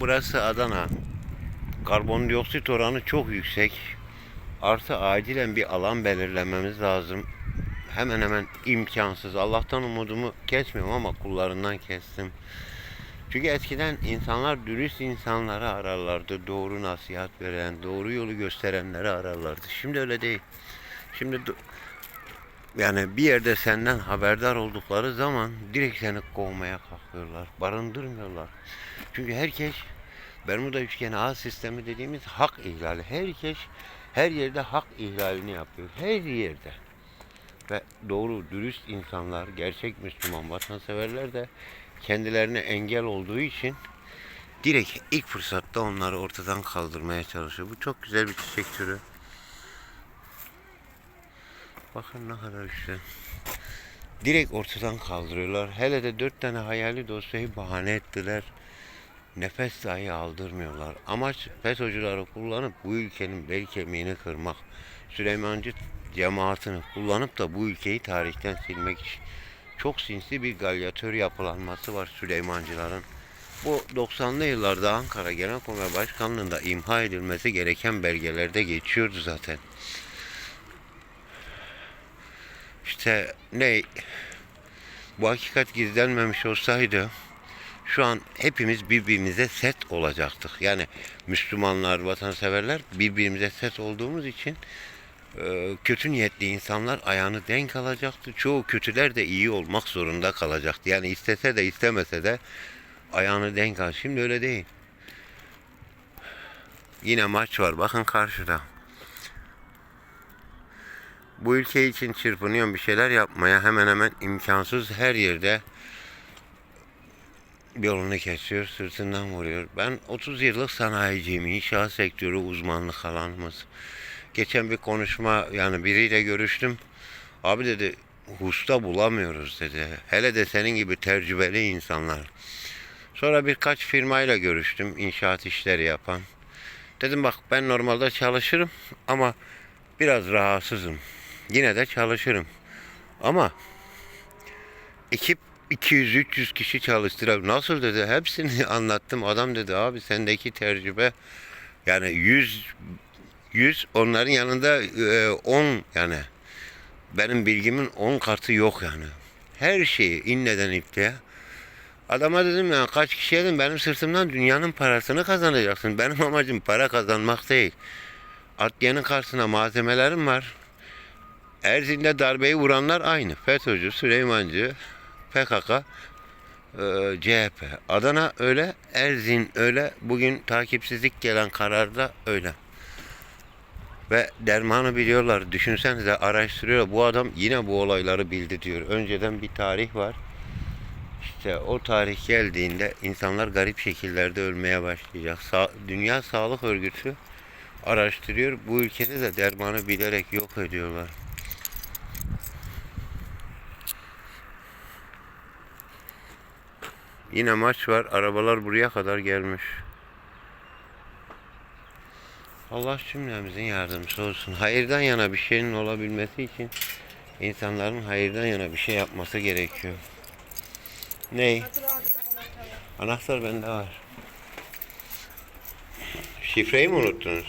Burası Adana. Karbondioksit oranı çok yüksek. Artı acilen bir alan belirlememiz lazım. Hemen hemen imkansız. Allah'tan umudumu kesmiyorum ama kullarından kestim. Çünkü eskiden insanlar dürüst insanları ararlardı. Doğru nasihat veren, doğru yolu gösterenleri ararlardı. Şimdi öyle değil. Şimdi yani bir yerde senden haberdar oldukları zaman direkt seni kovmaya kalkıyorlar. Barındırmıyorlar. Çünkü herkes Bermuda üçgeni ağ sistemi dediğimiz hak ihlali. Herkes her yerde hak ihlalini yapıyor. Her yerde. Ve doğru, dürüst insanlar, gerçek Müslüman vatanseverler de kendilerine engel olduğu için direkt ilk fırsatta onları ortadan kaldırmaya çalışıyor. Bu çok güzel bir çiçek türü. Bakın ne kadar güzel. Direkt ortadan kaldırıyorlar. Hele de dört tane hayali dosyayı bahane ettiler. Nefes dahi aldırmıyorlar. Amaç FETÖ'cüleri kullanıp bu ülkenin bel kemiğini kırmak. Süleymancı cemaatini kullanıp da bu ülkeyi tarihten silmek için. Çok sinsi bir galyatör yapılanması var Süleymancıların. Bu 90'lı yıllarda Ankara Genelkurmay Başkanlığı'nda imha edilmesi gereken belgelerde geçiyordu zaten. İşte ne bu hakikat gizlenmemiş olsaydı şu an hepimiz birbirimize set olacaktık. Yani Müslümanlar, vatanseverler birbirimize set olduğumuz için e, kötü niyetli insanlar ayağını denk alacaktı. Çoğu kötüler de iyi olmak zorunda kalacaktı. Yani istese de istemese de ayağını denk al. Şimdi öyle değil. Yine maç var. Bakın karşıda. Bu ülke için çırpınıyorum bir şeyler yapmaya. Hemen hemen imkansız her yerde yolunu kesiyor, sırtından vuruyor. Ben 30 yıllık sanayiciyim, inşaat sektörü uzmanlık alanımız. Geçen bir konuşma, yani biriyle görüştüm. Abi dedi, usta bulamıyoruz dedi. Hele de senin gibi tecrübeli insanlar. Sonra birkaç firmayla görüştüm, inşaat işleri yapan. Dedim bak ben normalde çalışırım ama biraz rahatsızım. Yine de çalışırım. Ama ekip 200-300 kişi çalıştırabilir. Nasıl dedi? Hepsini anlattım. Adam dedi abi sendeki tecrübe yani 100 100 onların yanında e, 10 yani benim bilgimin 10 katı yok yani. Her şeyi inneden ipliğe. Adama dedim ya kaç kişiye dedim benim sırtımdan dünyanın parasını kazanacaksın. Benim amacım para kazanmak değil. Adliyenin karşısına malzemelerim var. Erzin'de darbeyi vuranlar aynı. FETÖ'cü, Süleymancı, PKK, e, CHP. Adana öyle, Erzin öyle. Bugün takipsizlik gelen kararda öyle. Ve dermanı biliyorlar. Düşünsenize araştırıyor. Bu adam yine bu olayları bildi diyor. Önceden bir tarih var. İşte o tarih geldiğinde insanlar garip şekillerde ölmeye başlayacak. Sa- Dünya Sağlık Örgütü araştırıyor. Bu ülkede de dermanı bilerek yok ediyorlar. Yine maç var. Arabalar buraya kadar gelmiş. Allah cümlemizin yardımcısı olsun. Hayırdan yana bir şeyin olabilmesi için insanların hayırdan yana bir şey yapması gerekiyor. Ney? Anahtar bende var. Şifreyi mi unuttunuz?